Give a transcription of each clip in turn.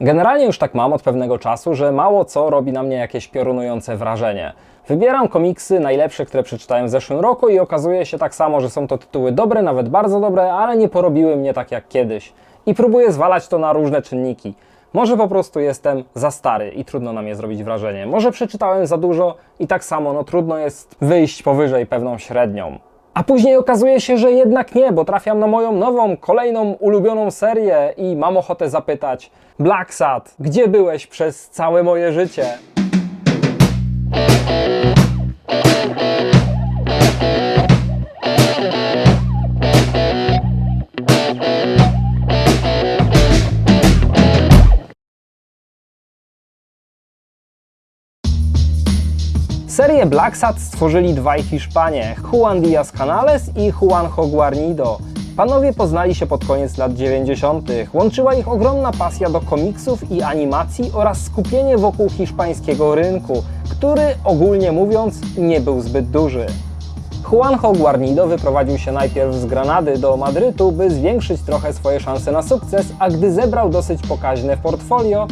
Generalnie już tak mam od pewnego czasu, że mało co robi na mnie jakieś piorunujące wrażenie. Wybieram komiksy najlepsze, które przeczytałem w zeszłym roku i okazuje się tak samo, że są to tytuły dobre, nawet bardzo dobre, ale nie porobiły mnie tak jak kiedyś. I próbuję zwalać to na różne czynniki. Może po prostu jestem za stary i trudno na mnie zrobić wrażenie. Może przeczytałem za dużo i tak samo, no trudno jest wyjść powyżej pewną średnią. A później okazuje się, że jednak nie, bo trafiam na moją nową, kolejną ulubioną serię i mam ochotę zapytać: Black Sad, gdzie byłeś przez całe moje życie? Serię Black Sad stworzyli dwaj Hiszpanie, Juan Díaz Canales i Juanjo Guarnido. Panowie poznali się pod koniec lat 90. Łączyła ich ogromna pasja do komiksów i animacji oraz skupienie wokół hiszpańskiego rynku, który ogólnie mówiąc nie był zbyt duży. Juanjo Guarnido wyprowadził się najpierw z Granady do Madrytu, by zwiększyć trochę swoje szanse na sukces, a gdy zebrał dosyć pokaźne portfolio,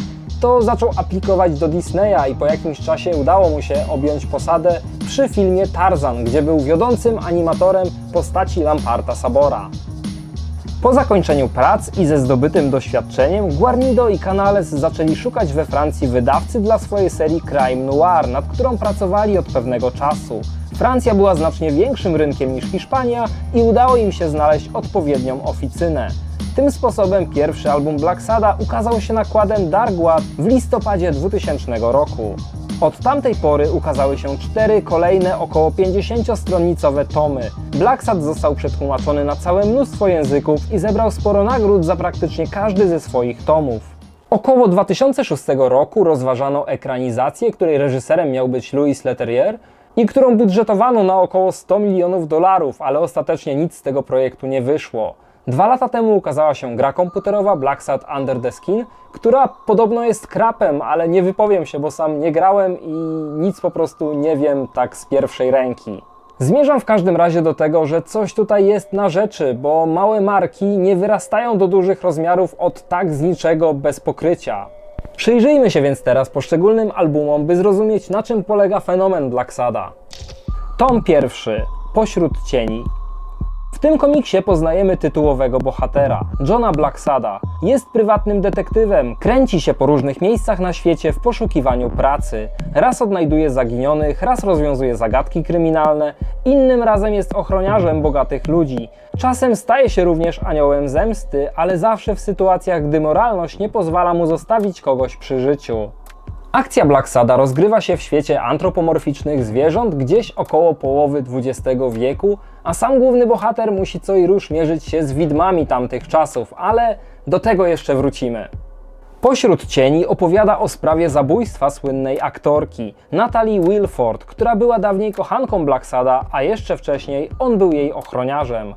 to zaczął aplikować do Disneya i po jakimś czasie udało mu się objąć posadę przy filmie Tarzan, gdzie był wiodącym animatorem postaci Lamparta Sabora. Po zakończeniu prac i ze zdobytym doświadczeniem, Guarnido i Canales zaczęli szukać we Francji wydawcy dla swojej serii Crime Noir, nad którą pracowali od pewnego czasu. Francja była znacznie większym rynkiem niż Hiszpania i udało im się znaleźć odpowiednią oficynę. Tym sposobem pierwszy album Black Sada ukazał się nakładem Darkwood w listopadzie 2000 roku. Od tamtej pory ukazały się cztery kolejne około 50-stronicowe tomy. Black Sad został przetłumaczony na całe mnóstwo języków i zebrał sporo nagród za praktycznie każdy ze swoich tomów. Około 2006 roku rozważano ekranizację, której reżyserem miał być Louis Leterrier i którą budżetowano na około 100 milionów dolarów, ale ostatecznie nic z tego projektu nie wyszło. Dwa lata temu ukazała się gra komputerowa Black Sad Under the Skin, która podobno jest krapem, ale nie wypowiem się, bo sam nie grałem i nic po prostu nie wiem tak z pierwszej ręki. Zmierzam w każdym razie do tego, że coś tutaj jest na rzeczy, bo małe marki nie wyrastają do dużych rozmiarów od tak z niczego bez pokrycia. Przyjrzyjmy się więc teraz poszczególnym albumom, by zrozumieć na czym polega fenomen Black Sada. Tom pierwszy, Pośród cieni, w tym komiksie poznajemy tytułowego bohatera, Johna Blacksada. Jest prywatnym detektywem, kręci się po różnych miejscach na świecie w poszukiwaniu pracy. Raz odnajduje zaginionych, raz rozwiązuje zagadki kryminalne, innym razem jest ochroniarzem bogatych ludzi. Czasem staje się również aniołem zemsty, ale zawsze w sytuacjach, gdy moralność nie pozwala mu zostawić kogoś przy życiu. Akcja Black Sada rozgrywa się w świecie antropomorficznych zwierząt gdzieś około połowy XX wieku, a sam główny bohater musi co i rusz mierzyć się z widmami tamtych czasów, ale do tego jeszcze wrócimy. Pośród cieni opowiada o sprawie zabójstwa słynnej aktorki Natalie Wilford, która była dawniej kochanką Black Sada, a jeszcze wcześniej on był jej ochroniarzem.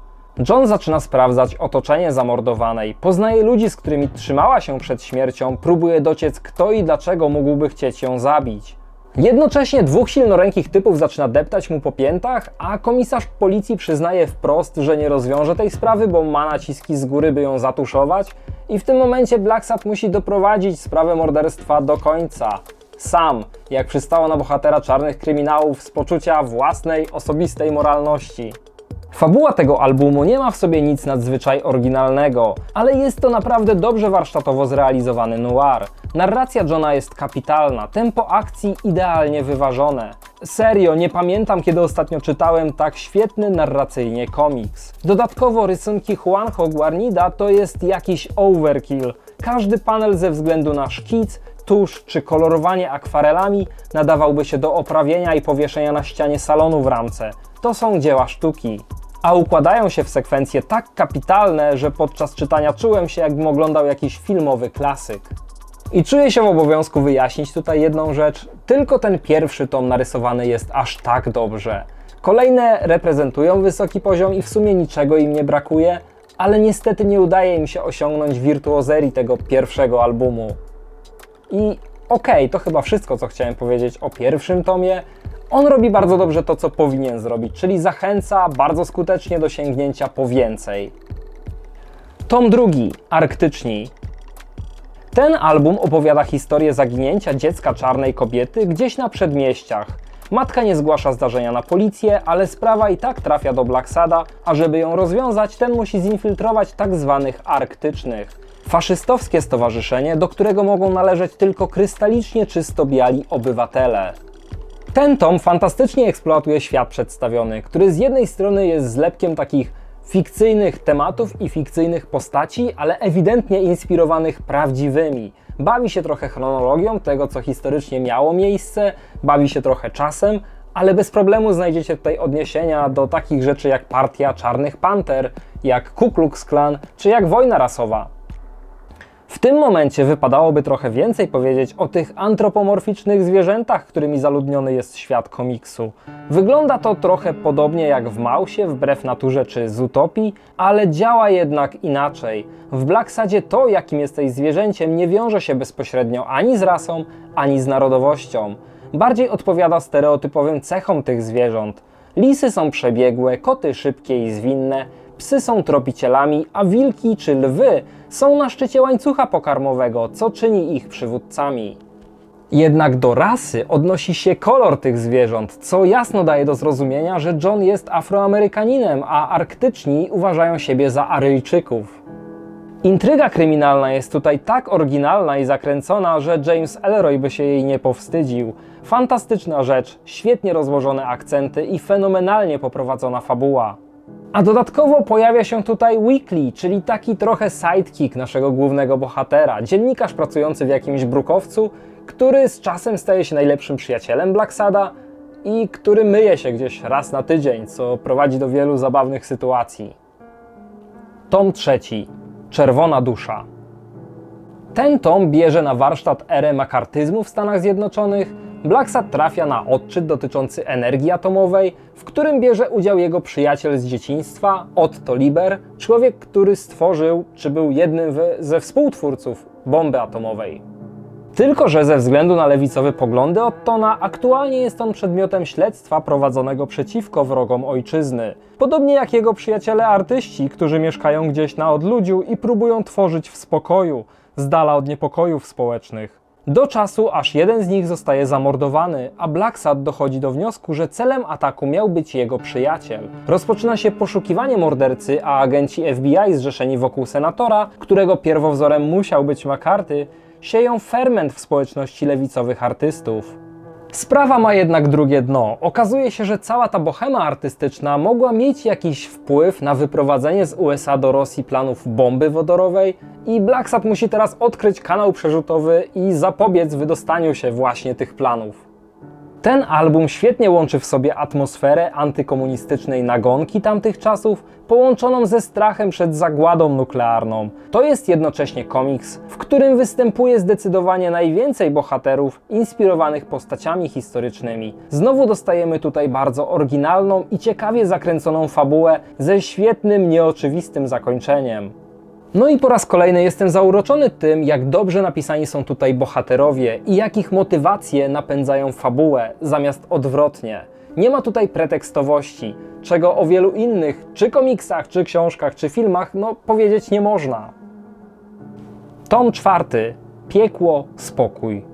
John zaczyna sprawdzać otoczenie zamordowanej, poznaje ludzi, z którymi trzymała się przed śmiercią, próbuje dociec kto i dlaczego mógłby chcieć ją zabić. Jednocześnie dwóch silnorękich typów zaczyna deptać mu po piętach, a komisarz policji przyznaje wprost, że nie rozwiąże tej sprawy, bo ma naciski z góry, by ją zatuszować i w tym momencie Blacksad musi doprowadzić sprawę morderstwa do końca. Sam, jak przystało na bohatera czarnych kryminałów z poczucia własnej, osobistej moralności. Fabuła tego albumu nie ma w sobie nic nadzwyczaj oryginalnego, ale jest to naprawdę dobrze warsztatowo zrealizowany noir. Narracja Johna jest kapitalna, tempo akcji idealnie wyważone. Serio, nie pamiętam kiedy ostatnio czytałem tak świetny narracyjnie komiks. Dodatkowo rysunki Juanjo Guarnida to jest jakiś overkill. Każdy panel ze względu na szkic, tusz czy kolorowanie akwarelami nadawałby się do oprawienia i powieszenia na ścianie salonu w ramce. To są dzieła sztuki a układają się w sekwencje tak kapitalne, że podczas czytania czułem się, jakbym oglądał jakiś filmowy klasyk. I czuję się w obowiązku wyjaśnić tutaj jedną rzecz. Tylko ten pierwszy tom narysowany jest aż tak dobrze. Kolejne reprezentują wysoki poziom i w sumie niczego im nie brakuje, ale niestety nie udaje im się osiągnąć wirtuozerii tego pierwszego albumu. I okej, okay, to chyba wszystko, co chciałem powiedzieć o pierwszym tomie. On robi bardzo dobrze to, co powinien zrobić, czyli zachęca bardzo skutecznie do sięgnięcia po więcej. Tom drugi, Arktyczni. Ten album opowiada historię zaginięcia dziecka czarnej kobiety gdzieś na przedmieściach. Matka nie zgłasza zdarzenia na policję, ale sprawa i tak trafia do Blacksada, a żeby ją rozwiązać, ten musi zinfiltrować tak zwanych arktycznych. Faszystowskie stowarzyszenie, do którego mogą należeć tylko krystalicznie czysto biali obywatele. Ten tom fantastycznie eksploatuje świat przedstawiony, który z jednej strony jest zlepkiem takich fikcyjnych tematów i fikcyjnych postaci, ale ewidentnie inspirowanych prawdziwymi. Bawi się trochę chronologią tego, co historycznie miało miejsce, bawi się trochę czasem, ale bez problemu znajdziecie tutaj odniesienia do takich rzeczy jak Partia Czarnych Panter, jak Ku Klux Klan, czy jak wojna rasowa. W tym momencie wypadałoby trochę więcej powiedzieć o tych antropomorficznych zwierzętach, którymi zaludniony jest świat komiksu. Wygląda to trochę podobnie jak w Mausie, wbrew naturze czy z Utopii, ale działa jednak inaczej. W Blacksadzie to, jakim jesteś zwierzęciem, nie wiąże się bezpośrednio ani z rasą, ani z narodowością. Bardziej odpowiada stereotypowym cechom tych zwierząt. Lisy są przebiegłe, koty szybkie i zwinne, psy są tropicielami, a wilki czy lwy są na szczycie łańcucha pokarmowego, co czyni ich przywódcami. Jednak do rasy odnosi się kolor tych zwierząt, co jasno daje do zrozumienia, że John jest Afroamerykaninem, a arktyczni uważają siebie za Aryjczyków. Intryga kryminalna jest tutaj tak oryginalna i zakręcona, że James Elroy by się jej nie powstydził. Fantastyczna rzecz, świetnie rozłożone akcenty i fenomenalnie poprowadzona fabuła. A dodatkowo pojawia się tutaj Weekly, czyli taki trochę sidekick naszego głównego bohatera, dziennikarz pracujący w jakimś brukowcu, który z czasem staje się najlepszym przyjacielem Blacksada i który myje się gdzieś raz na tydzień, co prowadzi do wielu zabawnych sytuacji. Tom trzeci. Czerwona dusza. Ten tom bierze na warsztat erę makartyzmu w Stanach Zjednoczonych. Blacksad trafia na odczyt dotyczący energii atomowej, w którym bierze udział jego przyjaciel z dzieciństwa, Otto Liber, człowiek, który stworzył, czy był jednym ze współtwórców bomby atomowej. Tylko, że ze względu na lewicowe poglądy Ottona, aktualnie jest on przedmiotem śledztwa prowadzonego przeciwko wrogom ojczyzny. Podobnie jak jego przyjaciele artyści, którzy mieszkają gdzieś na odludziu i próbują tworzyć w spokoju, z dala od niepokojów społecznych. Do czasu, aż jeden z nich zostaje zamordowany, a Blacksad dochodzi do wniosku, że celem ataku miał być jego przyjaciel. Rozpoczyna się poszukiwanie mordercy, a agenci FBI zrzeszeni wokół senatora, którego pierwowzorem musiał być McCarthy, sieją ferment w społeczności lewicowych artystów. Sprawa ma jednak drugie dno. Okazuje się, że cała ta bohema artystyczna mogła mieć jakiś wpływ na wyprowadzenie z USA do Rosji planów bomby wodorowej i Blacksad musi teraz odkryć kanał przerzutowy i zapobiec wydostaniu się właśnie tych planów. Ten album świetnie łączy w sobie atmosferę antykomunistycznej nagonki tamtych czasów, połączoną ze strachem przed zagładą nuklearną. To jest jednocześnie komiks, w którym występuje zdecydowanie najwięcej bohaterów inspirowanych postaciami historycznymi. Znowu dostajemy tutaj bardzo oryginalną i ciekawie zakręconą fabułę ze świetnym, nieoczywistym zakończeniem. No i po raz kolejny jestem zauroczony tym, jak dobrze napisani są tutaj bohaterowie i jak ich motywacje napędzają fabułę, zamiast odwrotnie. Nie ma tutaj pretekstowości, czego o wielu innych, czy komiksach, czy książkach, czy filmach, no powiedzieć nie można. Tom czwarty. Piekło, spokój.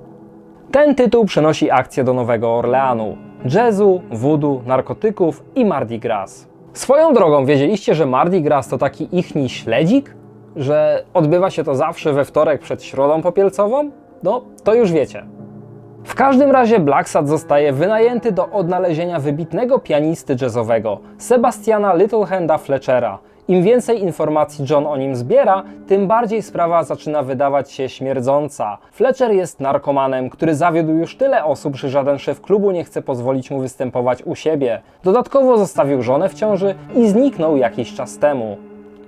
Ten tytuł przenosi akcję do Nowego Orleanu. Jazzu, voodoo, narkotyków i Mardi Gras. Swoją drogą, wiedzieliście, że Mardi Gras to taki ichni śledzik? Że odbywa się to zawsze we wtorek przed środą popielcową? No, to już wiecie. W każdym razie Blacksad zostaje wynajęty do odnalezienia wybitnego pianisty jazzowego, Sebastiana Littlehanda Fletchera. Im więcej informacji John o nim zbiera, tym bardziej sprawa zaczyna wydawać się śmierdząca. Fletcher jest narkomanem, który zawiódł już tyle osób, że żaden szef klubu nie chce pozwolić mu występować u siebie. Dodatkowo zostawił żonę w ciąży i zniknął jakiś czas temu.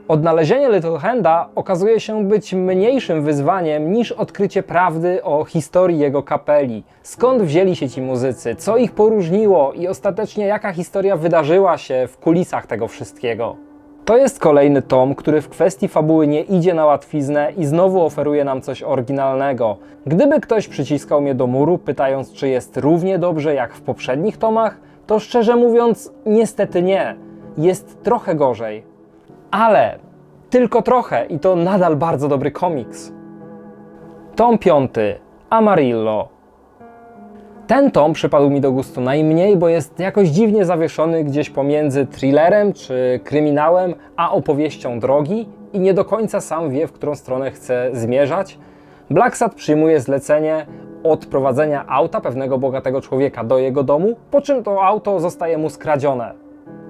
Odnalezienie Little Handa okazuje się być mniejszym wyzwaniem niż odkrycie prawdy o historii jego kapeli. Skąd wzięli się ci muzycy, co ich poróżniło i ostatecznie jaka historia wydarzyła się w kulisach tego wszystkiego. To jest kolejny tom, który w kwestii fabuły nie idzie na łatwiznę i znowu oferuje nam coś oryginalnego. Gdyby ktoś przyciskał mnie do muru, pytając, czy jest równie dobrze jak w poprzednich tomach, to szczerze mówiąc, niestety nie. Jest trochę gorzej. Ale tylko trochę i to nadal bardzo dobry komiks. Tom 5. Amarillo. Ten tom przypadł mi do gustu najmniej, bo jest jakoś dziwnie zawieszony gdzieś pomiędzy thrillerem czy kryminałem, a opowieścią drogi i nie do końca sam wie, w którą stronę chce zmierzać. Blacksad przyjmuje zlecenie odprowadzenia auta pewnego bogatego człowieka do jego domu, po czym to auto zostaje mu skradzione.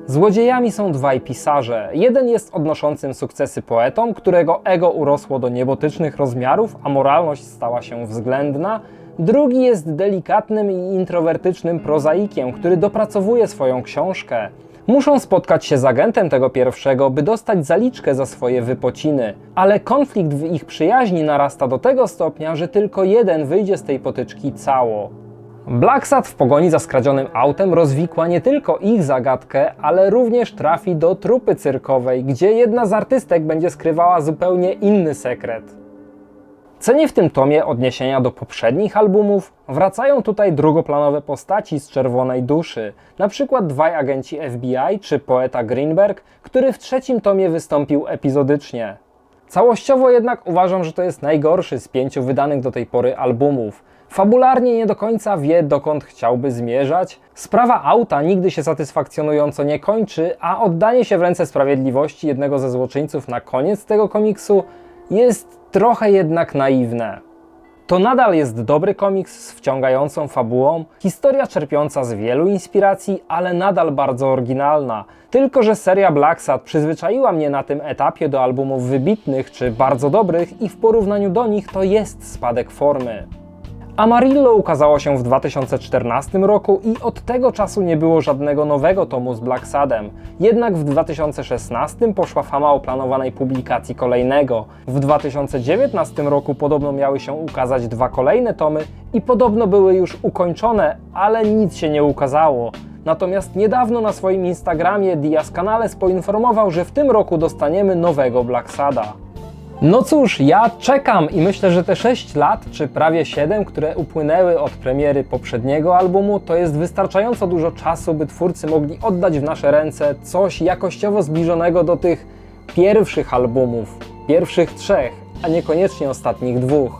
Złodziejami są dwaj pisarze. Jeden jest odnoszącym sukcesy poetą, którego ego urosło do niebotycznych rozmiarów, a moralność stała się względna. Drugi jest delikatnym i introwertycznym prozaikiem, który dopracowuje swoją książkę. Muszą spotkać się z agentem tego pierwszego, by dostać zaliczkę za swoje wypociny, ale konflikt w ich przyjaźni narasta do tego stopnia, że tylko jeden wyjdzie z tej potyczki cało. Blacksad w pogoni za skradzionym autem rozwikła nie tylko ich zagadkę, ale również trafi do trupy cyrkowej, gdzie jedna z artystek będzie skrywała zupełnie inny sekret. Cenię w tym tomie odniesienia do poprzednich albumów. Wracają tutaj drugoplanowe postaci z Czerwonej Duszy, na przykład dwaj agenci FBI czy poeta Greenberg, który w trzecim tomie wystąpił epizodycznie. Całościowo jednak uważam, że to jest najgorszy z pięciu wydanych do tej pory albumów. Fabularnie nie do końca wie, dokąd chciałby zmierzać. Sprawa auta nigdy się satysfakcjonująco nie kończy, a oddanie się w ręce sprawiedliwości jednego ze złoczyńców na koniec tego komiksu jest trochę jednak naiwne. To nadal jest dobry komiks z wciągającą fabułą, historia czerpiąca z wielu inspiracji, ale nadal bardzo oryginalna. Tylko, że seria Blacksad przyzwyczaiła mnie na tym etapie do albumów wybitnych czy bardzo dobrych i w porównaniu do nich to jest spadek formy. Amarillo ukazało się w 2014 roku i od tego czasu nie było żadnego nowego tomu z Blacksadem. Jednak w 2016 poszła fama o planowanej publikacji kolejnego. W 2019 roku podobno miały się ukazać dwa kolejne tomy i podobno były już ukończone, ale nic się nie ukazało. Natomiast niedawno na swoim Instagramie Diaz Canales poinformował, że w tym roku dostaniemy nowego Blacksada. No cóż, ja czekam i myślę, że te 6 lat, czy prawie 7, które upłynęły od premiery poprzedniego albumu, to jest wystarczająco dużo czasu, by twórcy mogli oddać w nasze ręce coś jakościowo zbliżonego do tych pierwszych albumów, pierwszych trzech, a niekoniecznie ostatnich dwóch.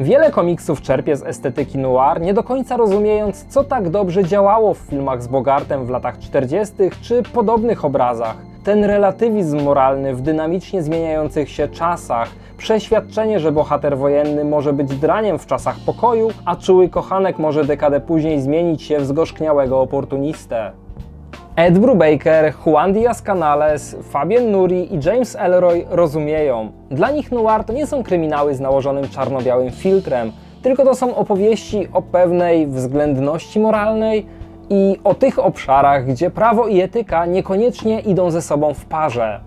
Wiele komiksów czerpie z estetyki noir, nie do końca rozumiejąc, co tak dobrze działało w filmach z Bogartem w latach 40. czy podobnych obrazach. Ten relatywizm moralny w dynamicznie zmieniających się czasach, przeświadczenie, że bohater wojenny może być draniem w czasach pokoju, a czuły kochanek może dekadę później zmienić się w zgorzkniałego oportunistę. Ed Brubaker, Juan Diaz Canales, Fabian Nuri i James Elroy rozumieją. Dla nich noir to nie są kryminały z nałożonym czarno-białym filtrem, tylko to są opowieści o pewnej względności moralnej i o tych obszarach, gdzie prawo i etyka niekoniecznie idą ze sobą w parze.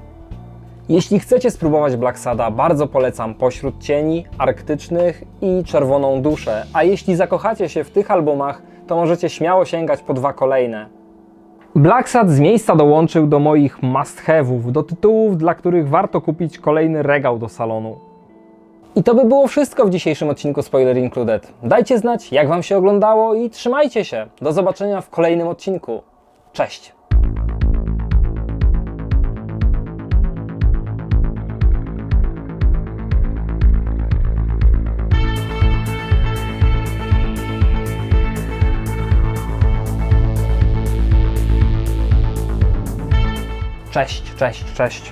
Jeśli chcecie spróbować Blacksada, bardzo polecam Pośród Cieni, Arktycznych i Czerwoną Duszę, a jeśli zakochacie się w tych albumach, to możecie śmiało sięgać po dwa kolejne. Blacksad z miejsca dołączył do moich must-have'ów, do tytułów, dla których warto kupić kolejny regał do salonu. I to by było wszystko w dzisiejszym odcinku Spoiler Included. Dajcie znać, jak Wam się oglądało i trzymajcie się. Do zobaczenia w kolejnym odcinku. Cześć! Cześć, cześć, cześć.